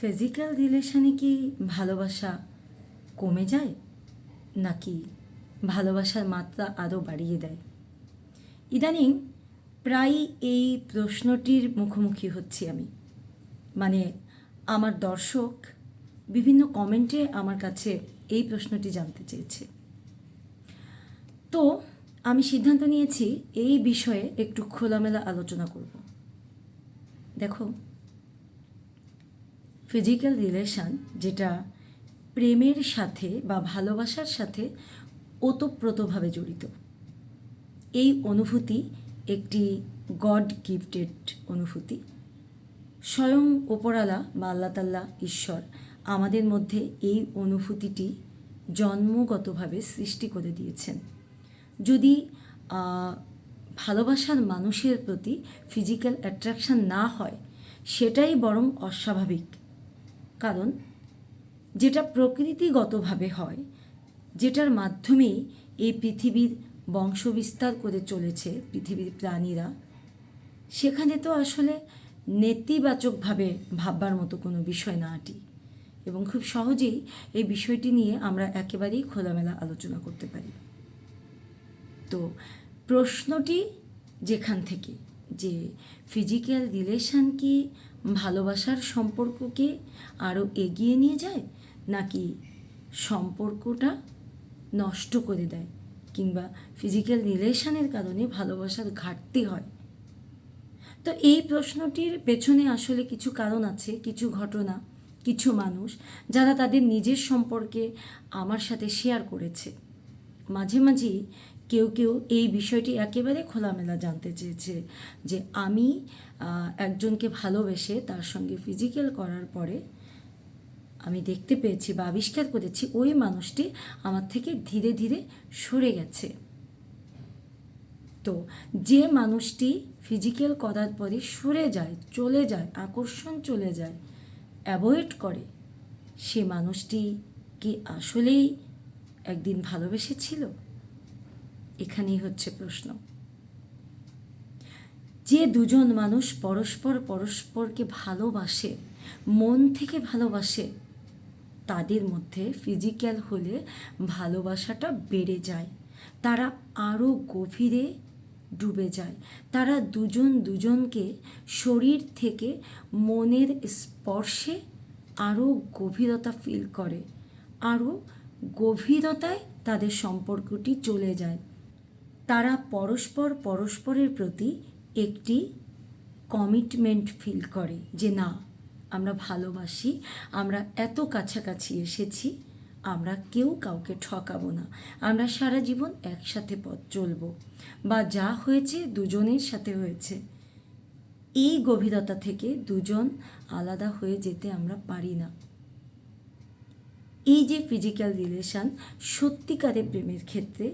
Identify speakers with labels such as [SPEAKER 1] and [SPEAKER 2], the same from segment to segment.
[SPEAKER 1] Physical রিলেশনে কি ভালোবাসা কমে যায়? নাকি ভালোবাসার মাত্রা আরও বাড়িয়ে দেয়? ইদানিং প্রায় এই প্রশ্নটির মুখোমুখি হচ্ছি আমি। মানে আমার দর্শক বিভিন্ন কমেন্টে আমার কাছে এই প্রশ্নটি জানতে চেয়েছে। তো আমি সিদ্ধান্ত নিয়েছি এই বিষয়ে একটু খোলামেলা আলোচনা করব। দেখো ফিজিক্যাল রিলেশন যেটা প্রেমের সাথে বা ভালোবাসার সাথে ওতপ্রোতভাবে জড়িত। এই অনুভূতি একটি গড গিফটেড অনুভূতি। স্বয়ং ওপরালা বা আল্লাহ তাল্লাহ ঈশ্বর আমাদের মধ্যে এই অনুভূতিটি জন্মগতভাবে সৃষ্টি করে দিয়েছেন। যদি ভালোবাসার মানুষের প্রতি ফিজিক্যাল অ্যাট্রাকশন না হয়, সেটাই বরং অস্বাভাবিক। কারণ যেটা প্রকৃতিগতভাবে হয়, যেটার মাধ্যমেই এই পৃথিবীর বংশবিস্তার করে চলেছে পৃথিবীর প্রাণীরা, সেখানে তো আসলে নেতিবাচকভাবে ভাববার মতো কোনো বিষয় না আটি এবং খুব সহজেই এই বিষয়টি নিয়ে আমরা একেবারেই খোলামেলা আলোচনা করতে পারি। তো প্রশ্নটি যেখান থেকে, যে ফিজিক্যাল রিলেশন কি ভালোবাসার সম্পর্ককে আরও এগিয়ে নিয়ে যায় নাকি সম্পর্কটা নষ্ট করে দেয় কিংবা ফিজিক্যাল রিলেশনের কারণে ভালোবাসার ঘাটতি হয়? তো এই প্রশ্নটির পেছনে আসলে কিছু কারণ আছে, কিছু ঘটনা, কিছু মানুষ যারা তাদের নিজের সম্পর্কে আমার সাথে শেয়ার করেছে। মাঝে মাঝেই কেউ কেউ এই বিষয়টি একেবারে খোলামেলা জানতে চেয়েছে যে আমি একজনকে ভালোবেসে তার সঙ্গে ফিজিক্যাল করার পরে আমি দেখতে পেয়েছি বা আবিষ্কার করেছি ওই মানুষটি আমার থেকে ধীরে ধীরে সরে গেছে। তো যে মানুষটি ফিজিক্যাল করার পরে সরে যায়, চলে যায়, আকর্ষণ চলে যায় অ্যাভয়েড করে, সে মানুষটি কি আসলেই একদিন ভালোবেসেছিল? এখানেই হচ্ছে প্রশ্ন। যে দুজন মানুষ পরস্পর পরস্পরকে ভালোবাসে, মন থেকে ভালোবাসে, তাদের মধ্যে ফিজিক্যাল হলে ভালোবাসাটা বেড়ে যায়। তারা আরও গভীরে ডুবে যায়। তারা দুজন দুজনকে শরীর থেকে মনের স্পর্শে আরও গভীরতা ফিল করে আরও গভীরতায় তাদের সম্পর্কটি চলে যায়। তারা পরস্পর পরস্পরের প্রতি একটি কমিটমেন্ট ফিল করে যে না, আমরা ভালোবাসি, আমরা এত কাছাকাছি এসেছি, আমরা কেউ কাউকে ঠকাবো না। আমরা সারা জীবন একসাথে পথ চলবো। বা যা হয়েছে দুজনের সাথে হয়েছে। এই গভীরতা থেকে দুজন আলাদা হয়ে যেতে আমরা পারি না। এই যে ফিজিক্যাল রিলেশন সত্যিকারে প্রেমের ক্ষেত্রে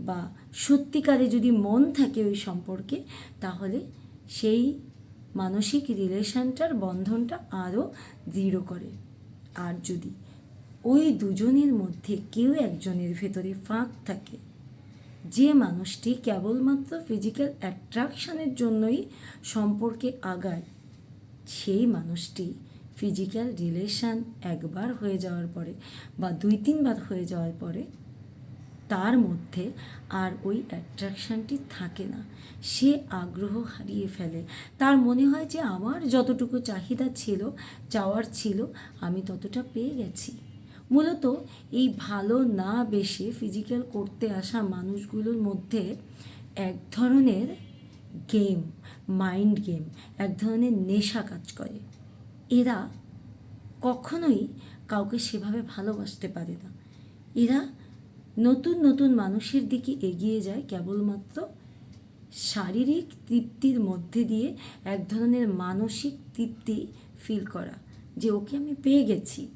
[SPEAKER 1] বা সত্যিকারে যদি মন থাকে ওই সম্পর্কে, তাহলে সেই মানসিক রিলেশনটার বন্ধনটা আরও দৃঢ় করে। আর যদি ওই দুজনের মধ্যে কেউ একজনের ভেতরে ফাঁক থাকে, যে মানুষটি কেবলমাত্র ফিজিক্যাল অ্যাট্রাকশানের জন্যই সম্পর্কে আগায়, সেই মানুষটি ফিজিক্যাল রিলেশান একবার হয়ে যাওয়ার পরে বা দুই তিনবার হয়ে যাওয়ার পরে তার মধ্যে আর ওই অ্যাট্রাকশানটি থাকে না। সে আগ্রহ হারিয়ে ফেলে। তার মনে হয় যে আমার যতটুকু চাহিদা ছিল, চাওয়ার ছিল, আমি ততটা পেয়ে গেছি। মূলত এই ভালো না বেশে ফিজিক্যাল করতে আসা মানুষগুলোর মধ্যে এক ধরনের গেম মাইন্ড গেম এক ধরনের নেশা কাজ করে। এরা কখনোই কাউকে সেভাবে ভালোবাসতে পারে না। এরা নতুন নতুন মানুষের দিকে এগিয়ে যায় কেবলমাত্র শারীরিক তৃপ্তির মধ্যে দিয়ে এক ধরনের মানসিক তৃপ্তি ফিল করা, যে ওকে আমি পেয়ে গেছি।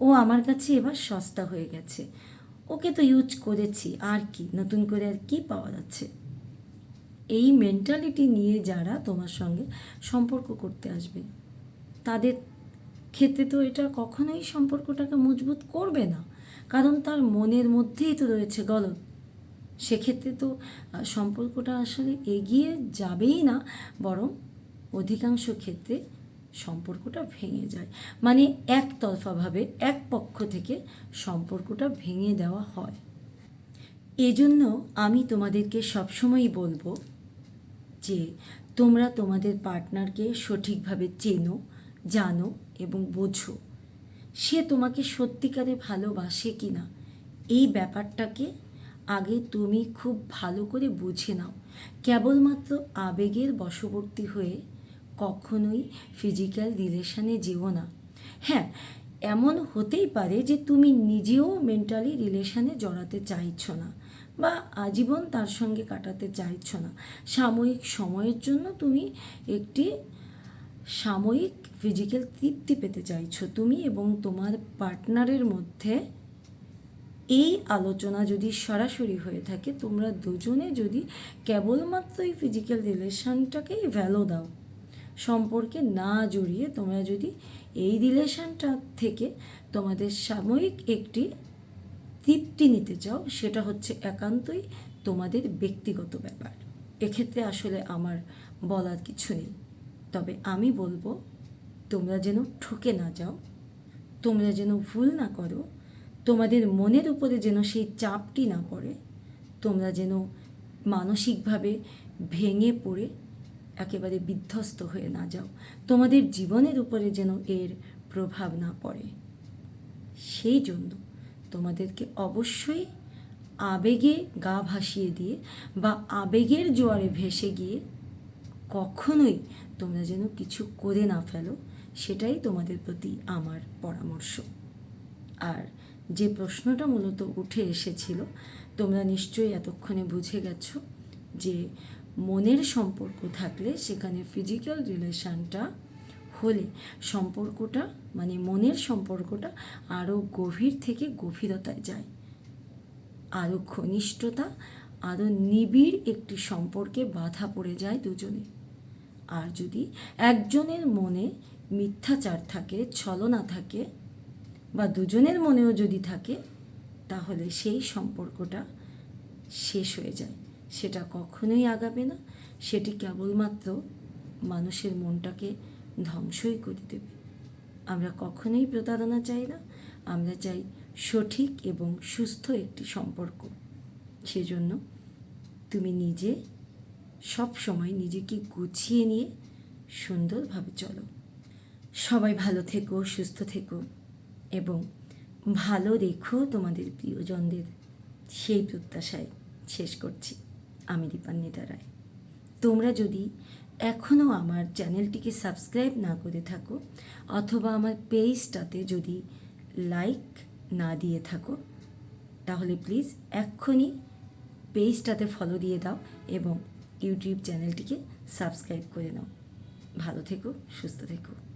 [SPEAKER 1] ও আমার কাছে এবার সস্তা হয়ে গেছে। ওকে তো ইউজ করেছি, আর কি, নতুন করে আর কি পাওয়া যাচ্ছে? এই মেন্টালিটি নিয়ে যারা তোমার সঙ্গে সম্পর্ক করতে আসবে, তাদের ক্ষেত্রে তো এটা কখনোই সম্পর্কটাকে মজবুত করবে না। কারণ তার মনের মধ্যেই তো রয়েছে গলদ। সেক্ষেত্রে তো সম্পর্কটা আসলে এগিয়ে যাবেই না, বরং অধিকাংশ ক্ষেত্রে সম্পর্কটা ভেঙে যায়। মানে একতরফাভাবে, এক পক্ষ থেকে সম্পর্কটা ভেঙে দেওয়া হয়। এজন্য আমি তোমাদেরকে সবসময়ই বলব যে, তোমরা তোমাদের পার্টনারকে সঠিকভাবে চেনো, জানো এবং বোঝো। সে তোমাকে সত্যিকারে ভালোবাসে কি না এই ব্যাপারটাকে আগে তুমি খুব ভালো করে বুঝে নাও। কেবলমাত্র আবেগের বশবর্তী হয়ে কখনোই ফিজিক্যাল রিলেশানে যেও না। হ্যাঁ এমন হতেই পারে যে তুমি নিজেও মেন্টালি রিলেশানে জড়াতে চাইছো না বা আজীবন তার সঙ্গে কাটাতে চাইছো না। সাময়িক সময়ের জন্য তুমি একটি সাময়িক ফিজিক্যাল তৃপ্তি পেতে চাইছো তুমি এবং তোমার পার্টনারের মধ্যে এই আলোচনা যদি সরাসরি হয়ে থাকে, তোমরা দুজনে যদি কেবলমাত্র এই ফিজিক্যাল রিলেশনটাকেই ভ্যালু দাও, সম্পর্কে না জড়িয়ে তোমরা যদি এই রিলেশনটা থেকে তোমাদের সাময়িক একটি তৃপ্তি নিতে চাও, সেটা হচ্ছে একান্তই তোমাদের ব্যক্তিগত ব্যাপার। এক্ষেত্রে আসলে আমার বলার কিছু নেই। তবে আমি বলব, তোমরা যেন ঠকে না যাও, তোমরা যেন ভুল না করো, তোমাদের মনের উপরে যেন সেই চাপটি না পড়ে, তোমরা যেন মানসিকভাবে ভেঙে পড়ে, একেবারে বিধ্বস্ত হয়ে না যাও, তোমাদের জীবনের উপরে যেন এর প্রভাব না পড়ে। সেই জন্য তোমাদেরকে অবশ্যই আবেগে গা ভাসিয়ে দিয়ে বা আবেগের জোয়ারে ভেসে গিয়ে কখনোই তোমরা যেন কিছু করে না ফেলো, সেটাই তোমাদের প্রতি আমার পরামর্শ। আর যে প্রশ্নটা মূলত উঠে এসেছিল, তোমরা নিশ্চয়ই এতক্ষণে বুঝে গেছো যে মনের সম্পর্ক থাকলে সেখানে ফিজিক্যাল রিলেশনটা হলে সম্পর্কটা মানে মনের সম্পর্কটা আরও গভীর থেকে গভীরতায় যায়। আরও ঘনিষ্ঠতা আরও নিবিড় একটি সম্পর্কে বাধা পড়ে যায় দুজনে আর যদি একজনের মনে মিথ্যাচার থাকে, ছলনা থাকে বা দুজনের মনেও যদি থাকে, তাহলে সেই সম্পর্কটা শেষ হয়ে যায়। সেটা কখনোই আগাবে না। সেটি কেবলমাত্র মানুষের মনটাকে ধ্বংসই করে দেবে। আমরা কখনোই প্রতারণা চাই না। আমরা চাই সঠিক এবং সুস্থ একটি সম্পর্ক। সেজন্য তুমি নিজে সব সময় নিজেকে গুছিয়ে নিয়ে সুন্দরভাবে চলো। সবাই ভালো থেকো, সুস্থ থেকো এবং ভালো রেখো তোমাদের প্রিয়জনদের। সেই প্রত্যাশায় শেষ করছি। আমি দীপান্বিতা রায়। তোমরা যদি এখনও আমার চ্যানেলটিকে সাবস্ক্রাইব না করে থাকো অথবা আমার পেজটাতে যদি লাইক না দিয়ে থাকো, তাহলে প্লিজ এক্ষুনি পেজটাতে ফলো দিয়ে দাও এবং ইউটিউব চ্যানেলটিকে সাবস্ক্রাইব করে নাও। ভালো থেকো সুস্থ থেকো।